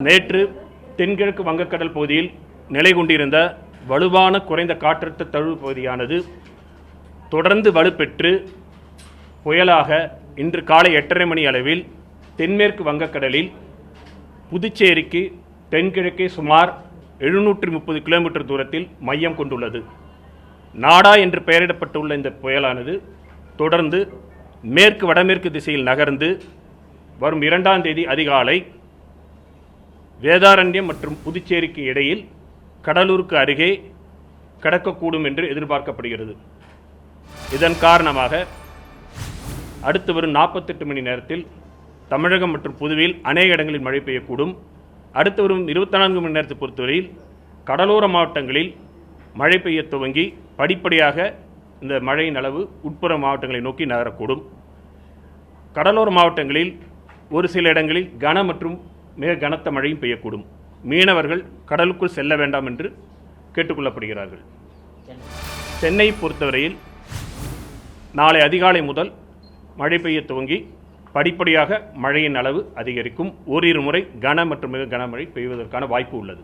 நேற்று தென்கிழக்கு வங்கக்கடல் பகுதியில் நிலை கொண்டிருந்த வலுவான குறைந்த காற்றழுத்த தழுவு பகுதியானது தொடர்ந்து வலுப்பெற்று புயலாக இன்று காலை எட்டரை மணி அளவில் தென்மேற்கு வங்கக்கடலில் புதுச்சேரிக்கு தென்கிழக்கே சுமார் எழுநூற்றி முப்பது கிலோமீட்டர் தூரத்தில் மையம் கொண்டுள்ளது. நாடா என்று பெயரிடப்பட்டுள்ள இந்த புயலானது தொடர்ந்து மேற்கு வடமேற்கு திசையில் நகர்ந்து வரும் இரண்டாம் தேதி அதிகாலை வேதாரண்யம் மற்றும் புதுச்சேரிக்கு இடையில் கடலூருக்கு அருகே கடக்கக்கூடும் என்று எதிர்பார்க்கப்படுகிறது. இதன் காரணமாக அடுத்து வரும் நாற்பத்தெட்டு மணி நேரத்தில் தமிழகம் மற்றும் புதுவையில் அநேக இடங்களில் மழை பெய்யக்கூடும். அடுத்து வரும் இருபத்தி நான்கு மணி நேரத்தை பொறுத்தவரையில் கடலோர மாவட்டங்களில் மழை பெய்ய துவங்கி படிப்படியாக இந்த மழையின் அளவு உட்புற மாவட்டங்களை நோக்கி நகரக்கூடும். கடலோர மாவட்டங்களில் ஒரு சில இடங்களில் கன மற்றும் மிக கனத்த மழையும் பெய்யக்கூடும். மீனவர்கள் கடலுக்குள் செல்ல வேண்டாம் என்று கேட்டுக்கொள்ளப்படுகிறார்கள். சென்னை பொறுத்தவரையில் நாளை அதிகாலை முதல் மழை பெய்ய துவங்கி படிப்படியாக மழையின் அளவு அதிகரிக்கும். ஓரிரு முறை கன மற்றும் மிக கனமழை பெய்வதற்கான வாய்ப்பு உள்ளது.